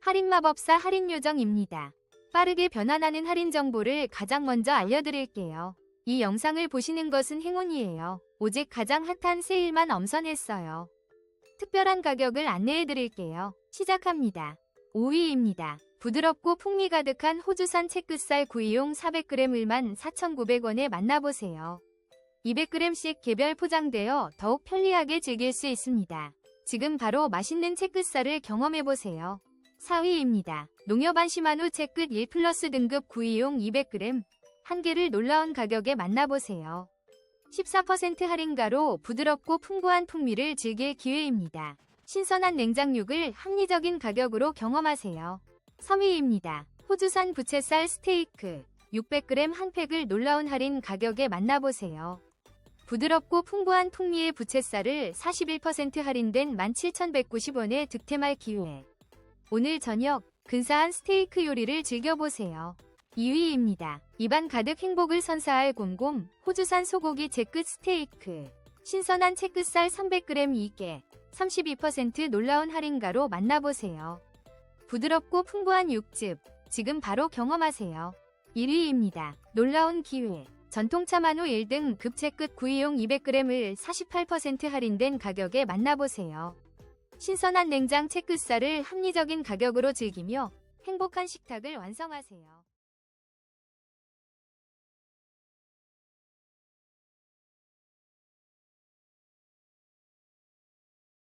할인마법사 할인요정입니다. 빠르게 변환하는 할인 정보를 가장 먼저 알려드릴게요. 이 영상을 보시는 것은 행운이에요. 오직 가장 핫한 세일만 엄선했어요. 특별한 가격을 안내해드릴게요. 시작합니다. 5위입니다. 부드럽고 풍미 가득한 호주산 채끝살 구이용 400g을 14,900원에 만나보세요. 200g씩 개별 포장되어 더욱 편리하게 즐길 수 있습니다. 지금 바로 맛있는 채끝살을 경험해보세요. 4위입니다. 농협 안심한우 채끝 1 플러스 등급 구이용 200g 한 개를 놀라운 가격에 만나보세요. 14% 할인가로 부드럽고 풍부한 풍미를 즐길 기회입니다. 신선한 냉장육을 합리적인 가격으로 경험하세요. 3위입니다. 호주산 부채살 스테이크 600g 한 팩을 놀라운 할인 가격에 만나보세요. 부드럽고 풍부한 풍미의 부채살을 41% 할인된 17,190원에 득템할 기회. 오늘 저녁 근사한 스테이크 요리를 즐겨보세요. 2위입니다. 입안 가득 행복을 선사할 곰곰 호주산 소고기 채끝 스테이크 신선한 채끝살 300g 2개 32% 놀라운 할인가로 만나보세요. 부드럽고 풍부한 육즙 지금 바로 경험하세요. 1위입니다. 놀라운 기회 전통차 만우 1등 급채끝 구이용 200g을 48% 할인된 가격에 만나보세요. 신선한 냉장 채끝살을 합리적인 가격으로 즐기며 행복한 식탁을 완성하세요.